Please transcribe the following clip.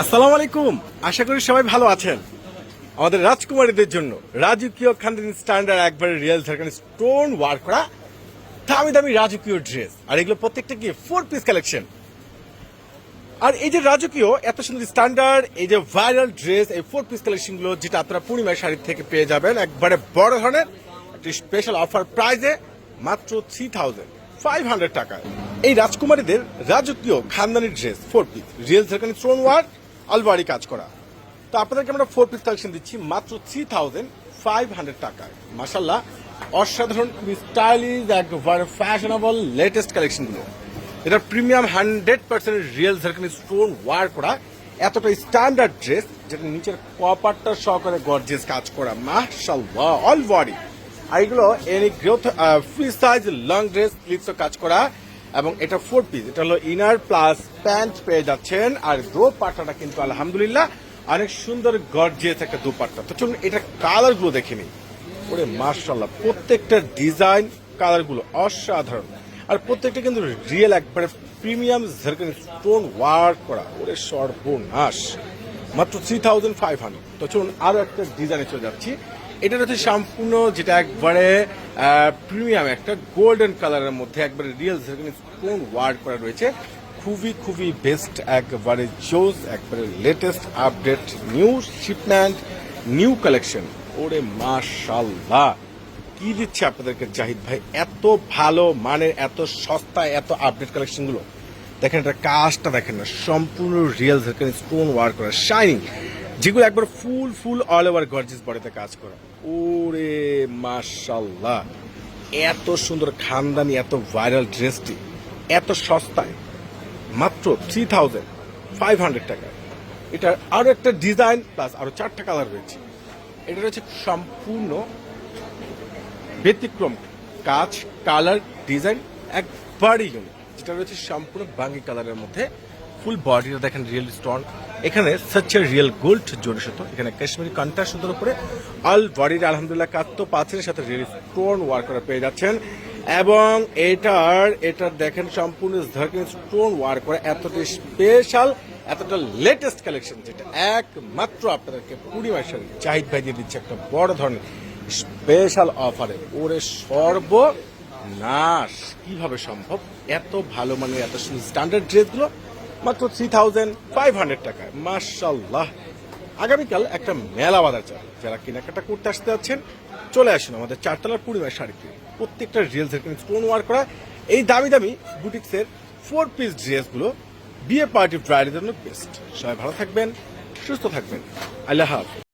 আসসালামু আলাইকুম। আশা করি সবাই ভালো আছেন। আমাদের রাজকুমারীদের জন্য রাজকীয় খানদানি স্ট্যান্ডার্ড একবারে রিয়েল ঝাড়খান্ড স্টোন ওয়ার্ক করা দামি দামি রাজকীয় ড্রেস আর এগুলো প্রত্যেকটা কি ফোর পিস কালেকশন আর এই যে রাজকীয়, এত সুন্দর স্ট্যান্ডার্ড এই যে ভাইরাল ড্রেস এই ফোর পিস কালেকশনগুলো, যেটা আপনারা পূর্ণিমার শাড়ি থেকে পেয়ে যাবেন, একবারে বড় ধরনের, একটি স্পেশাল অফার প্রাইজে মাত্র থ্রি থাউজেন্ড ফাইভ হান্ড্রেড টাকায়। এই রাজকুমারীদের রাজকীয় খানদানি dress four piece real Jharkhand stone work আলবাড়ি কাজ করা। তো আপনাদেরকে আমরা ফোর পিস কালেকশন দিচ্ছি, মাত্র থ্রি থাউজেন্ড ফাইভ হান্ড্রেড টাকায়। মাসাল্লাহ অসাধারণ স্টাইলিশ একবারে ফ্যাশনেবল লেটেস্ট কালেকশনগুলো এটা premium hundred percent real Jharkhand stone work করা। এতটা স্ট্যান্ডার্ড ড্রেস যেটা নিচের কপারটা সহকারে গর্জেস কাজ করা। মাশাল্লাহ অল বডি আর এগুলো any growth free size long dress স্লিভসও কাজ করা। এবং এটা ফোর পিস এটা হলো ইনার প্লাস প্যান্ট পেয়ে যাচ্ছেন। আর দোপাট্টাটা কিন্তু আলহামদুলিল্লাহ অনেক সুন্দর গর্জিয়াস একটা দোপাট্টা। তো চলুন এটা কালারগুলো দেখে নিই। ওরে মার্শাল্লাহ প্রত্যেকটা ডিজাইন কালারগুলো অসাধারণ। আর প্রত্যেকটা কিন্তু রিয়েল একবারে প্রিমিয়াম স্টোন ওয়ার্ক করা। ওরে সর্বনাশ। মাত্র থ্রি থাউজেন্ড ফাইভ হান্ড্রেড তো চলুন আরও একটা ডিজাইনে চলে যাচ্ছি। এটা হচ্ছে সম্পূর্ণ, যেটা একবারে প্রিমিয়াম একটা গোল্ডেন কালারের মধ্যে একবারে রিয়েল ঝাড়খান্ড স্টোন ওয়ার্ক করা রয়েছে। খুবই খুবই বেস্ট একবারে জোস একবারে latest update new shipment new collection ওরে মাশাল্লাহ কি দিচ্ছে আপনাদেরকে জাহিদ ভাই? এত ভালো মানের, এত সস্তায় এত আপডেট কালেকশনগুলো। দেখেন এটা কাজটা দেখেন না, সম্পূর্ণ রিয়েল দেখেন স্টোন ওয়ার্ক করা শাইনিং যেগুলো একবার full full all over gorgeous বডিতে কাজ করা। ওরে মাশাল্লাহ এত সুন্দর খানদানি, এত ভাইরাল ড্রেসটি এত সস্তায়। মাত্র থ্রি থাউজেন্ড ফাইভ হান্ড্রেড টাকা এটা আরও একটা ডিজাইন প্লাস আরও চারটা কালার রয়েছে। এটা রয়েছে সম্পূর্ণ ব্যতিক্রম কাজ কালার ডিজাইন একবারই যেটা রয়েছে সম্পূর্ণ বাঙ্গি কালারের মধ্যে ফুল বডিটা দেখেন রিয়েল স্টোন এখানে সচ্ছে রিয়েল গোল্ড জোর জড়িত এখানে কাশ্মীরি কন্টা সুন্দর উপরে। অল বডির আলহামদুলিল্লাহ কাজ তো পাচ্ছেন সাথে রিয়েল স্টোন ওয়ার্ক করা পেয়ে যাচ্ছেন। এবং এটার এটার দেখেন সম্পূর্ণ স্টোন ওয়ার্ক করা। এতটা স্পেশাল এতটা লেটেস্ট কালেকশন যেটা একমাত্র আপনাদেরকে পূর্ণিমার সাথে চাহিদ ভাই দিয়ে দিচ্ছে একটা বড় ধরনের স্পেশাল অফারে ওরে সর্ব নাশ কীভাবে সম্ভব? এত ভালো মানের, এত স্ট্যান্ডার্ড ড্রেসগুলো মাত্র থ্রি থাউজেন্ড ফাইভ হান্ড্রেড টাকায় মার্শাল্লাহ আগামীকাল একটা মেলা বাজার চাই যারা কেনাকাটা করতে আসতে যাচ্ছেন, চলে আসুন আমাদের চারতলার পূর্ণিমার শাড়িতে। প্রত্যেকটা রিয়েল স্টোন ওয়ার করা। এই দামি দামি বুটিক্সের ফোর পিস ড্রেসগুলো বিয়ে পার্টি ব্রাইডের জন্য বেস্ট সবাই ভালো থাকবেন, সুস্থ থাকবেন। আল্লাহ হাফিজ।